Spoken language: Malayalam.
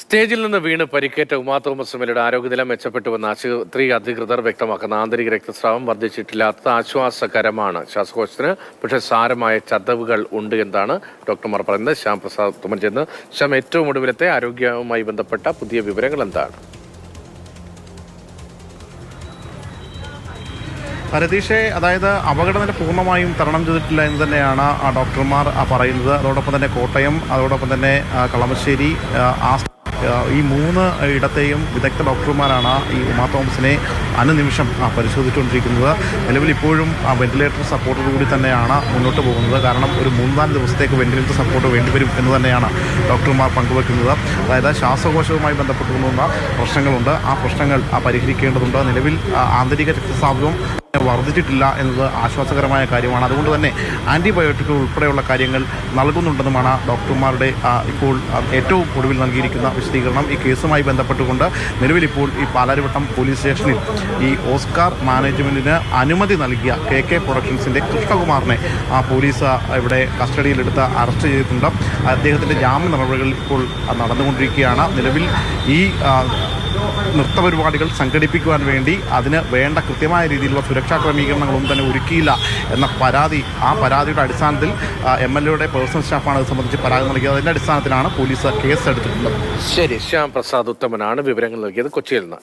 സ്റ്റേജിൽ നിന്ന് വീണ് പരിക്കേറ്റ ഉമാ തോമസ് എംഎൽഎയുടെ ആരോഗ്യനില മെച്ചപ്പെട്ടുവെന്ന് ആശുപത്രി അധികൃതർ വ്യക്തമാക്കുന്ന. ആന്തരിക രക്തസ്രാവം വർദ്ധിച്ചിട്ടില്ലാത്ത ആശ്വാസകരമാണ്. ശ്വാസകോശത്തിന് പക്ഷേ സാരമായ ചതവുകൾ ഉണ്ട് എന്നാണ് ഡോക്ടർമാർ പറയുന്നത്. ശ്യാം പ്രസാദ് തുമൻ ചെന്ന് ശ്യാം ഏറ്റവും ഒടുവിലത്തെ ആരോഗ്യവുമായി ബന്ധപ്പെട്ട പുതിയ വിവരങ്ങൾ എന്താണ്? രതീഷെ അതായത് അപകടനില പൂർണമായും തരണം ചെയ്തിട്ടില്ല എന്ന് തന്നെയാണ് ഡോക്ടർമാർ പറയുന്നത്. അതോടൊപ്പം തന്നെ കോട്ടയം അതോടൊപ്പം തന്നെ കളമശ്ശേരി ആ, ഈ മൂന്ന് ഇടത്തെയും വിദഗ്ധ ഡോക്ടർമാരാണ് ഈ ഉമാ തോമസിനെ അനുനിമിഷം പരിശോധിച്ചുകൊണ്ടിരിക്കുന്നത്. നിലവിൽ ഇപ്പോഴും ആ വെന്റിലേറ്റർ സപ്പോർട്ടോടുകൂടി തന്നെയാണ് മുന്നോട്ട് പോകുന്നത്. കാരണം ഒരു മൂന്നാൽ ദിവസത്തേക്ക് വെന്റിലേറ്റർ സപ്പോർട്ട് വേണ്ടിവരും എന്ന് തന്നെയാണ് ഡോക്ടർമാർ പങ്കുവെക്കുന്നത്. അതായത് ശ്വാസകോശവുമായി ബന്ധപ്പെട്ടു പ്രശ്നങ്ങളുണ്ട്. ആ പ്രശ്നങ്ങൾ പരിഹരിക്കേണ്ടതുണ്ട്. നിലവിൽ ആന്തരിക രക്തസ്രാവവും വർദ്ധിച്ചിട്ടില്ല എന്നത് ആശ്വാസകരമായ കാര്യമാണ്. അതുകൊണ്ട് തന്നെ ആന്റിബയോട്ടിക്കുകൾ ഉൾപ്പെടെയുള്ള കാര്യങ്ങൾ നൽകുന്നുണ്ടെന്നുമാണ് ഡോക്ടർമാരുടെ ഇപ്പോൾ ഏറ്റവും ഒടുവിൽ നൽകിയിരിക്കുന്ന വിശദീകരണം. ഈ കേസുമായി ബന്ധപ്പെട്ടുകൊണ്ട് നിലവിൽ ഇപ്പോൾ ഈ പാലാരിവട്ടം പോലീസ് സ്റ്റേഷനിൽ ഈ ഓസ്കാർ മാനേജ്മെന്റിന് അനുമതി നൽകിയ കെ കെ പ്രൊഡക്ഷൻസിന്റെ കൃഷ്ണകുമാറിനെ ആ പോലീസ് ഇവിടെ കസ്റ്റഡിയിലെടുത്ത് അറസ്റ്റ് ചെയ്തിട്ടുണ്ട്. അദ്ദേഹത്തിന്റെ ജാമ്യ നടപടികൾ ഇപ്പോൾ നടന്നുകൊണ്ടിരിക്കുകയാണ്. നിലവിൽ ഈ നൃത്തപരിപാടികൾ സംഘടിപ്പിക്കുവാൻ വേണ്ടി അതിന് വേണ്ട കൃത്യമായ രീതിയിലുള്ള സുരക്ഷാ ക്രമീകരണങ്ങളൊന്നും തന്നെ ഒരുക്കിയില്ല എന്ന പരാതി ആ പരാതിയുടെ അടിസ്ഥാനത്തിൽ എം എൽ എയുടെ പേഴ്സണൽ സ്റ്റാഫാണ് ഇത് സംബന്ധിച്ച് പരാതി നൽകിയത്. അതിന്റെ അടിസ്ഥാനത്തിലാണ് പോലീസ് കേസ് എടുത്തിട്ടുള്ളത്. ശരി ശ്യാം പ്രസാദ് ഉത്തമനാണ് വിവരങ്ങൾ നൽകിയത് കൊച്ചിയിൽ നിന്ന്.